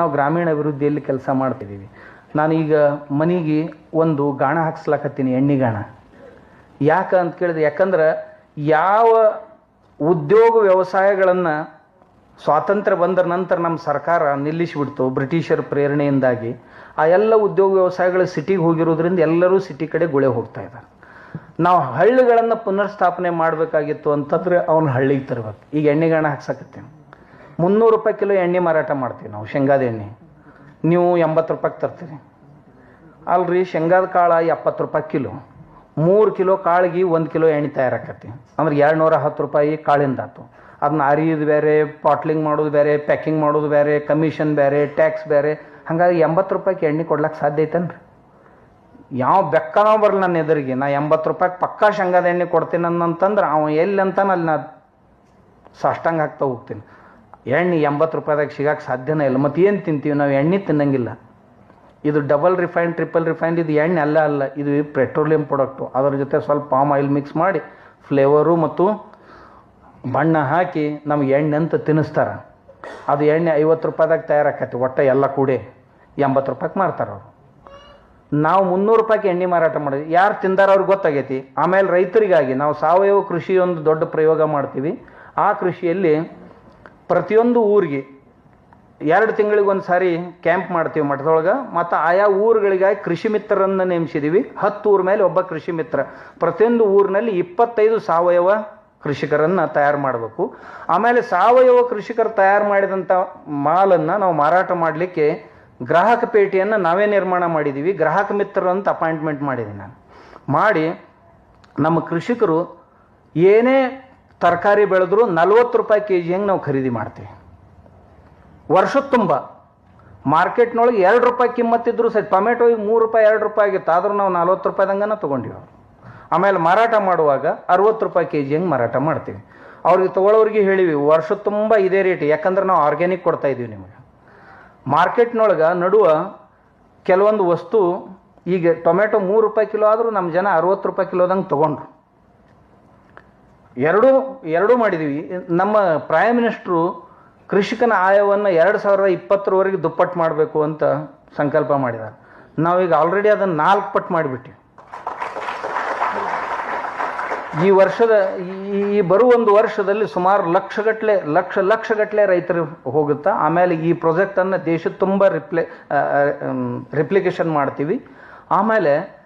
ನಾವು ಗ್ರಾಮೀಣ ಅಭಿವೃದ್ಧಿಯಲ್ಲಿ ಕೆಲಸ ಮಾಡ್ತಿದ್ದೀವಿ. ನಾನೀಗ ಮನೆಗೆ ಒಂದು ಗಾಣ ಹಾಕ್ಸ್ಲಾಕತ್ತೀನಿ, ಎಣ್ಣೆ ಗಾಣ. ಯಾಕೆ ಅಂತ ಕೇಳಿದೆ ಯಾಕಂದ್ರೆ ಯಾವ ಉದ್ಯೋಗ ವ್ಯವಸಾಯಗಳನ್ನು ಸ್ವಾತಂತ್ರ್ಯ ಬಂದ ನಂತರ ನಮ್ಮ ಸರ್ಕಾರ ನಿಲ್ಲಿಸಿಬಿಡ್ತು, ಬ್ರಿಟಿಷರ ಪ್ರೇರಣೆಯಿಂದಾಗಿ, ಆ ಎಲ್ಲ ಉದ್ಯೋಗ ವ್ಯವಸಾಯಗಳು ಸಿಟಿಗೆ ಹೋಗಿರೋದ್ರಿಂದ ಎಲ್ಲರೂ ಸಿಟಿ ಕಡೆ ಗುಳೆ ಹೋಗ್ತಾ ಇದ್ದಾರೆ. ನಾವು ಹಳ್ಳಿಗಳನ್ನು ಪುನರ್ಸ್ಥಾಪನೆ ಮಾಡಬೇಕಾಗಿತ್ತು ಅಂತಂದ್ರೆ ಅವನು ಹಳ್ಳಿಗೆ ತರಬೇಕು. ಈಗ ಎಣ್ಣೆಗಾಣ ಹಾಕ್ಸಕತ್ತೀವಿ ಮುನ್ನೂರು ರೂಪಾಯಿ ಕಿಲೋ ಎಣ್ಣೆ ಮಾರಾಟ ಮಾಡ್ತೀವಿ ನಾವು, ಶೇಂಗಾದ ಎಣ್ಣೆ. ನೀವು ಎಂಬತ್ತು ರೂಪಾಯಿಗೆ ತರ್ತೀರಿ. ಅಲ್ರಿ, ಶೇಂಗಾದ ಕಾಳು ಎಪ್ಪತ್ತು ರೂಪಾಯಿ ಕಿಲೋ. ಮೂರು ಕಿಲೋ ಕಾಳಿಗೆ ಒಂದು ಕಿಲೋ ಎಣ್ಣೆ ತಯಾರಾಕತಿ ಅಂದ್ರೆ ಎರಡು ನೂರ ಹತ್ತು ರೂಪಾಯಿ ಕಾಳಿಂದ ಆತು. ಅದನ್ನ ಅರಿಯೋದು ಬೇರೆ, ಪಾಟ್ಲಿಂಗ್ ಮಾಡೋದು ಬೇರೆ ಪ್ಯಾಕಿಂಗ್ ಮಾಡೋದು ಬೇರೆ ಕಮಿಷನ್ ಬೇರೆ ಟ್ಯಾಕ್ಸ್ ಬೇರೆ. ಹಾಗಾಗಿ ಎಂಬತ್ತು ರೂಪಾಯಿಗೆ ಎಣ್ಣೆ ಕೊಡ್ಲಿಕ್ಕೆ ಸಾಧ್ಯ ಐತೇನ್ರಿ? ಯಾವ ಬೆಕ್ಕನೋ ಬರಲ್ಲ ನನ್ನ ಎದುರಿಗೆ. ನಾ ಎಂಬತ್ತು ರೂಪಾಯಿಗೆ ಪಕ್ಕಾ ಶೇಂಗಾದ ಎಣ್ಣೆ ಕೊಡ್ತೀನಿ ಅಂತಂದ್ರೆ ಅವ ಎಲ್ಲಿ ಅಂತಾನೆ ಅಲ್ಲಿ ನಾ ಸಾಷ್ಟಾಂಗ ಹಾಕ್ತಾ ಹೋಗ್ತೀನಿ. ಎಣ್ಣೆ ಎಂಬತ್ತು ರೂಪಾಯಿದಾಗ ಸಿಗಕ್ಕೆ ಸಾಧ್ಯನೇ ಇಲ್ಲ. ಮತ್ತು ಏನು ತಿಂತೀವಿ? ನಾವು ಎಣ್ಣೆ ತಿನ್ನಂಗಿಲ್ಲ. ಇದು ಡಬಲ್ ರಿಫೈನ್ ಟ್ರಿಪಲ್ ರಿಫೈನ್ಡ್ ಇದು ಎಣ್ಣೆ ಅಲ್ಲ ಅಲ್ಲ. ಇದು ಪೆಟ್ರೋಲಿಯಂ ಪ್ರಾಡಕ್ಟು ಅದರ ಜೊತೆ ಸ್ವಲ್ಪ ಪಾಮ್ ಆಯಿಲ್ ಮಿಕ್ಸ್ ಮಾಡಿ ಫ್ಲೇವರು ಮತ್ತು ಬಣ್ಣ ಹಾಕಿ ನಮ್ಗೆ ಎಣ್ಣೆ ಅಂತ ತಿನ್ನಿಸ್ತಾರೆ. ಅದು ಎಣ್ಣೆ ಐವತ್ತು ರೂಪಾಯಿದಾಗ ತಯಾರಾಕೈತಿ. ಒಟ್ಟು ಎಲ್ಲ ಕೂಡಿ ಎಂಬತ್ತು ರೂಪಾಯಿಗೆ ಮಾರ್ತಾರೆ ಅವರು. ನಾವು ಮುನ್ನೂರು ರೂಪಾಯಿಗೆ ಎಣ್ಣೆ ಮಾರಾಟ ಮಾಡಿದ್ವಿ. ಯಾರು ತಿಂದಾರ ಅವ್ರಿಗೆ ಗೊತ್ತಾಗೈತಿ. ಆಮೇಲೆ ರೈತರಿಗಾಗಿ ನಾವು ಸಾವಯವ ಕೃಷಿ ಒಂದು ದೊಡ್ಡ ಪ್ರಯೋಗ ಮಾಡ್ತೀವಿ. ಆ ಕೃಷಿಯಲ್ಲಿ ಪ್ರತಿಯೊಂದು ಊರಿಗೆ ಎರಡು ತಿಂಗಳಿಗೊಂದು ಸಾರಿ ಕ್ಯಾಂಪ್ ಮಾಡ್ತೀವಿ ಮಠದೊಳಗೆ. ಮತ್ತು ಆಯಾ ಊರುಗಳಿಗಾಗಿ ಕೃಷಿ ಮಿತ್ರರನ್ನು ನೇಮಿಸಿದ್ದೀವಿ ಹತ್ತು ಊರ ಮೇಲೆ ಒಬ್ಬ ಕೃಷಿ ಮಿತ್ರ. ಪ್ರತಿಯೊಂದು ಊರಿನಲ್ಲಿ ಇಪ್ಪತ್ತೈದು ಸಾವಯವ ಕೃಷಿಕರನ್ನು ತಯಾರು ಮಾಡಬೇಕು. ಆಮೇಲೆ ಸಾವಯವ ಕೃಷಿಕರು ತಯಾರು ಮಾಡಿದಂಥ ಮಾಲನ್ನು ನಾವು ಮಾರಾಟ ಮಾಡಲಿಕ್ಕೆ ಗ್ರಾಹಕ ಪೇಟೆಯನ್ನು ನಾವೇ ನಿರ್ಮಾಣ ಮಾಡಿದ್ದೀವಿ ಗ್ರಾಹಕ ಮಿತ್ರರಂತ ಅಪಾಯಿಂಟ್ಮೆಂಟ್ ಮಾಡಿದ್ದೀನಿ ನಾನು. ಮಾಡಿ ನಮ್ಮ ಕೃಷಿಕರು ಏನೇ ತರಕಾರಿ ಬೆಳೆದ್ರು ನಲ್ವತ್ತು ರೂಪಾಯಿ ಕೆ ಜಿ ಹೆಂಗೆ ನಾವು ಖರೀದಿ ಮಾಡ್ತೀವಿ? ವರ್ಷದ ತುಂಬ. ಮಾರ್ಕೆಟ್ನೊಳಗೆ ಎರಡು ರೂಪಾಯಿ ಕಿಮ್ಮತ್ತಿದ್ರು ಸರಿ ಟೊಮೆಟೊ ಈಗ ಮೂರು ರೂಪಾಯಿ, ಎರಡು ರೂಪಾಯಿ ಆಗಿತ್ತು. ಆದರೂ ನಾವು ನಲ್ವತ್ತು ರೂಪಾಯಿದಂಗನ ತೊಗೊಂಡಿವಿ ಆಮೇಲೆ ಮಾರಾಟ ಮಾಡುವಾಗ ಅರವತ್ತು ರೂಪಾಯಿ ಕೆ ಜಿ ಹೆಂಗೆ ಮಾರಾಟ ಮಾಡ್ತೀವಿ? ಅವ್ರಿಗೆ ತೊಗೊಳೋರಿಗೆ ಹೇಳಿವಿ ವರ್ಷ ತುಂಬ ಇದೇ ರೇಟ್. ಯಾಕಂದ್ರೆ ನಾವು ಆರ್ಗ್ಯಾನಿಕ್ ಕೊಡ್ತಾ ಇದ್ದೀವಿ ನಿಮಗೆ. ಮಾರ್ಕೆಟ್ನೊಳಗೆ ನಡುವ ಕೆಲವೊಂದು ವಸ್ತು, ಈಗ ಟೊಮೆಟೊ ಮೂರು ರೂಪಾಯಿ ಕಿಲೋ ಆದರೂ ನಮ್ಮ ಜನ ಅರವತ್ತು ರೂಪಾಯಿ ಕಿಲೋದಂಗೆ ತೊಗೊಂಡ್ರು. ಎರಡೂ ಎರಡೂ ಮಾಡಿದ್ದೀವಿ ನಮ್ಮ ಪ್ರೈಮ್ ಮಿನಿಸ್ಟ್ರು ಕೃಷಿಕನ ಆಯವನ್ನು ಎರಡು ಸಾವಿರದ ಇಪ್ಪತ್ತರವರೆಗೆ ದುಪ್ಪಟ್ಟು ಮಾಡಬೇಕು ಅಂತ ಸಂಕಲ್ಪ ಮಾಡಿದ್ದಾರೆ. ನಾವೀಗ ಆಲ್ರೆಡಿ ಅದನ್ನು ನಾಲ್ಕು ಪಟ್ಟು ಮಾಡಿಬಿಟ್ಟಿವಿ. ಈ ವರ್ಷದ, ಈ- ಈ ಬರುವ ಒಂದು ವರ್ಷದಲ್ಲಿ ಸುಮಾರು ಲಕ್ಷಗಟ್ಟಲೆ ಲಕ್ಷ ಲಕ್ಷಗಟ್ಟಲೆ ರೈತರು ಹೋಗುತ್ತಾ, ಆಮೇಲೆ ಈ ಪ್ರಾಜೆಕ್ಟನ್ನು ದೇಶದ ತುಂಬ ರಿಪ್ಲೆ ರಿಪ್ಲಿಕೇಶನ್ ಮಾಡ್ತೀವಿ. ಆಮೇಲೆ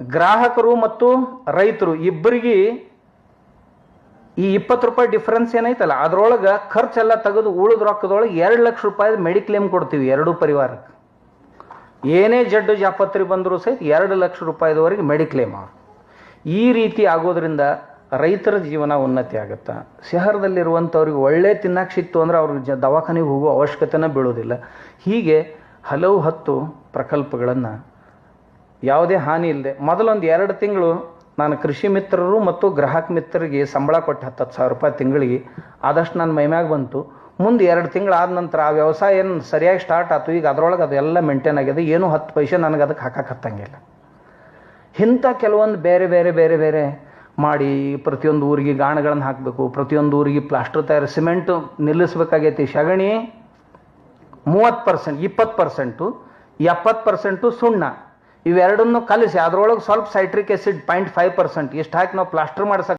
ಗ್ರಾಹಕರು ಮತ್ತು ರೈತರು ಇಬ್ಬರಿಗೆ ಈ ಇಪ್ಪತ್ತು ರೂಪಾಯಿ ಡಿಫ್ರೆನ್ಸ್ ಏನೈತಲ್ಲ, ಅದರೊಳಗೆ ಖರ್ಚೆಲ್ಲ ತೆಗೆದು ಉಳಿದ ರೊಕ್ಕದೊಳಗೆ ಎರಡು ಲಕ್ಷ ರೂಪಾಯಿ ಮೆಡಿಕ್ಲೇಮ್ ಕೊಡ್ತೀವಿ ಎರಡೂ ಪರಿವಾರಕ್ಕೆ. ಏನೇ ಜಡ್ಡು ಜಾಪತ್ರಿ ಬಂದರೂ ಸಹಿತ ಎರಡು ಲಕ್ಷ ರೂಪಾಯಿದವರೆಗೆ ಮೆಡಿಕ್ಲೇಮ್ ಅವರು. ಈ ರೀತಿ ಆಗೋದ್ರಿಂದ ರೈತರ ಜೀವನ ಉನ್ನತಿ ಆಗುತ್ತೆ? ಶಹರದಲ್ಲಿರುವಂಥವ್ರಿಗೆ ಒಳ್ಳೆ ತಿನ್ನಕ್ಕೆ ಸಿಕ್ತು ಅಂದ್ರೆ ಅವ್ರಿಗೆ ಜ ದವಾಖಾನೆಗೆ ಹೋಗೋ ಅವಶ್ಯಕತೆನೇ ಬೀಳೋದಿಲ್ಲ. ಹೀಗೆ ಹಲವು ಹತ್ತು ಪ್ರಕಲ್ಪಗಳನ್ನು ಯಾವುದೇ ಹಾನಿ ಇಲ್ಲದೆ ಮೊದಲೊಂದು ಎರಡು ತಿಂಗಳು ನಾನು ಕೃಷಿ ಮಿತ್ರರು ಮತ್ತು ಗ್ರಾಹಕ ಮಿತ್ರರಿಗೆ ಸಂಬಳ ಕೊಟ್ಟು ಹತ್ತು ಹತ್ತು ಸಾವಿರ ರೂಪಾಯಿ ತಿಂಗಳಿಗೆ ಆದಷ್ಟು ನನ್ನ ಮೈಮ್ಯಾಗ ಬಂತು. ಮುಂದೆ ಎರಡು ತಿಂಗಳು ಆದ ನಂತರ ಆ ವ್ಯವಸಾಯ ಏನು ಸರಿಯಾಗಿ ಸ್ಟಾರ್ಟ್ ಆಯ್ತು ಈಗ ಅದರೊಳಗೆ ಅದೆಲ್ಲ ಮೇಂಟೈನ್ ಆಗಿದೆ. ಏನು ಹತ್ತು ಪೈಸೆ ನನಗೆ ಅದಕ್ಕೆ ಹಾಕಕ್ಕೆ ಹತ್ತಂಗಿಲ್ಲ. ಇಂಥ ಕೆಲವೊಂದು ಬೇರೆ ಬೇರೆ ಬೇರೆ ಬೇರೆ ಮಾಡಿ ಪ್ರತಿಯೊಂದು ಊರಿಗೆ ಗಾಣಗಳನ್ನು ಹಾಕಬೇಕು. ಪ್ರತಿಯೊಂದು ಊರಿಗೆ ಪ್ಲಾಸ್ಟರ್ ತಯಾರಿ ಸಿಮೆಂಟು ನಿಲ್ಲಿಸ್ಬೇಕಾಗೈತಿ. ಸಗಣಿ ಮೂವತ್ತು ಪರ್ಸೆಂಟ್ ಇಪ್ಪತ್ತು ಪರ್ಸೆಂಟು ಎಪ್ಪತ್ತು ಪರ್ಸೆಂಟು ಸುಣ್ಣ. ಇವೆರಡನ್ನು ಕಲಿಸಿ ಅದರೊಳಗೆ ಸ್ವಲ್ಪ citric acid point five percent ಇಷ್ಟು ಹಾಕಿ ನಾವು ಪ್ಲಾಸ್ಟರ್ ಮಾಡ್ಸಕ್ಕೆ